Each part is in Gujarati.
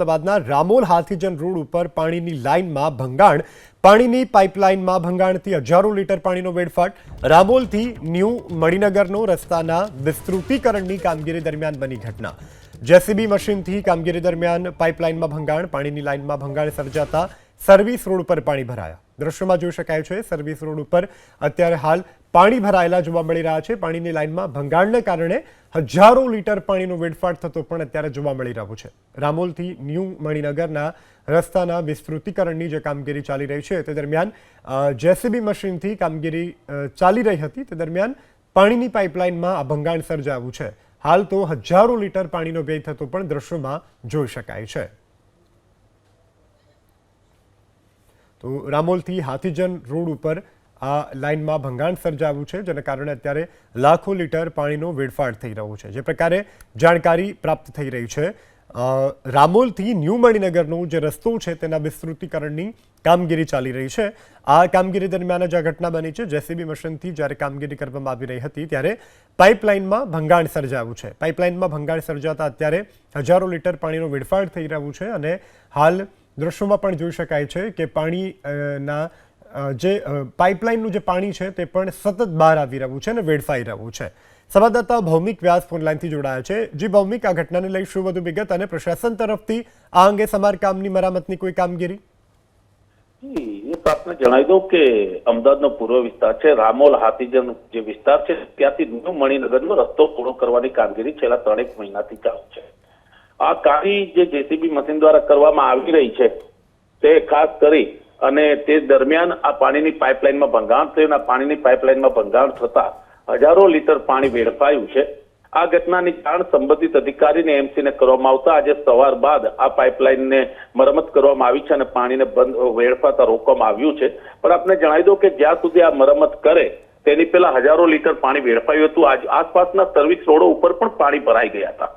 અમદાવાદના રામોલ હાથીજન રોડ ઉપર પાણીની લાઇનમાં ભંગાણ. પાણીની પાઇપલાઇનમાં ભંગાણથી હજારો લીટર પાણીનો વેડફાટ. રામોલથી ન્યૂ મણિનગરનો રસ્તાના વિસ્તૃતિકરણની કામગીરી દરમિયાન બની ઘટના. જેસીબી મશીનથી કામગીરી દરમિયાન પાઇપલાઇનમાં ભંગાણ, પાણીની લાઇનમાં ભંગાણ સર્જાતા સર્વિસ રોડ ઉપર પાણી ભરાયા. દ્રશ્યમાં જોઈ શકાય છે, સર્વિસ રોડ ઉપર અત્યારે હાલ પાણી ભરાયેલા જોવા મળી રહ્યા છે. પાણીની લાઇનમાં ભંગાણને કારણે હજારો લીટર પાણીનો વેડફાટ થતો પણ અત્યારે જોવા મળી રહ્યો છે. રામોલથી ન્યૂ મણિનગરના રસ્તાના વિસ્તૃતિકરણની જે કામગીરી ચાલી રહી છે તે દરમિયાન જેસીબી મશીનથી કામગીરી ચાલી રહી હતી. તે દરમિયાન પાણીની પાઇપલાઇનમાં આ ભંગાણ સર્જાયું છે. હાલ તો હજારો લીટર પાણીનો વ્યય થતો પણ દ્રશ્યોમાં જોઈ શકાય છે. તો રામોલથી હાથીજન રોડ ઉપર આ લાઇનમાં ભંગાણ સર્જાયું છે જેના કારણે અત્યારે લાખો લીટર પાણીનો વેડફાટ થઈ રહ્યો છે. જે પ્રકારે જાણકારી પ્રાપ્ત થઈ રહી છે. રામોલથી ન્યૂ મણિનગરનો જે રસ્તો છે તેના વિસ્તૃતીકરણની કામગીરી ચાલી રહી છે. આ કામગીરી દરમિયાન જ આ ઘટના બની છે. જેસીબી મશીનથી જ્યારે કામગીરી કરવામાં આવી રહી હતી ત્યારે પાઇપલાઇનમાં ભંગાણ સર્જાયું છે. પાઇપલાઇનમાં ભંગાણ સર્જાતા અત્યારે હજારો લીટર પાણીનો વેડફાટ થઈ રહ્યું છે અને હાલ દ્રશ્યોમાં પણ જોઈ શકાય છે કે પાણી અ, ના અ, જે પાઇપલાઇનનું જે પાણી છે તે પણ સતત બહાર આવી રહ્યું છે અને વેડફાઈ રહ્યું છે. સંવાદદાતા ભૌમિક વ્યાસ ફોનલાઇનથી જોડાયા છે. જી, ભૌમિક, આ ઘટનાને લઈ શું વધુ વિગત અને પ્રશાસન તરફથી આ અંગે સમારકામની મરામતની કોઈ કામગીરી? એક આપને જણાવી દઉં કે અમદાવાદનો પૂર્વ વિસ્તાર છે. રામોલ હાથીજન જે વિસ્તાર છે, ત્યાંથી ન્યુ મણિનગરનો રસ્તો પૂરો કરવાની કામગીરી છેલ્લા ત્રણેક મહિનાથી ચાલુ છે. આ કાર્ય જે જેસીબી મશીન દ્વારા કરવામાં આવી રહી છે, તે ખાસ કરી અને તે દરમિયાન આ પાણીની પાઇપલાઇનમાં ભંગાણ થયું અને પાણીની પાઇપલાઇનમાં ભંગાણ થતા હજારો લીટર પાણી વેડફાયું છે. આ ઘટનાની જાણ સંબંધિત અધિકારીને એમસીને કરવામાં આવતા આજે સવાર બાદ આ પાઇપલાઇનને મરમત કરવામાં આવી છે અને પાણીને બંધ વેડફાતા રોકવામાં આવ્યું છે. પણ આપને જણાવી દઉં કે જ્યાં સુધી આ મરમત કરે, તેની પહેલા હજારો લીટર પાણી વેડફાયું હતું. આજ આસપાસના સર્વિસ રોડો ઉપર પણ પાણી ભરાઈ ગયા હતા.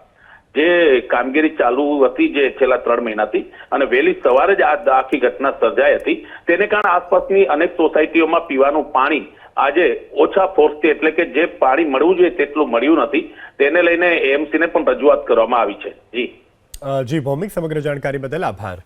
જે કામગીરી ચાલુ હતી જે છેલ્લા ત્રણ મહિનાથી અને વહેલી સવારે જ આ આખી ઘટના સર્જાઈ હતી. તેને કારણે આસપાસની અનેક સોસાયટીઓમાં પીવાનું પાણી આજે ઓછા ફોર્સથી એટલે કે જે પાણી મળવું જોઈએ તેટલું મળ્યું નથી. તેને લઈને એએમસીને પણ રજૂઆત કરવામાં આવી છે. જી. જી, ભૌમિક સમગ્ર જાણકારી બદલ આભાર.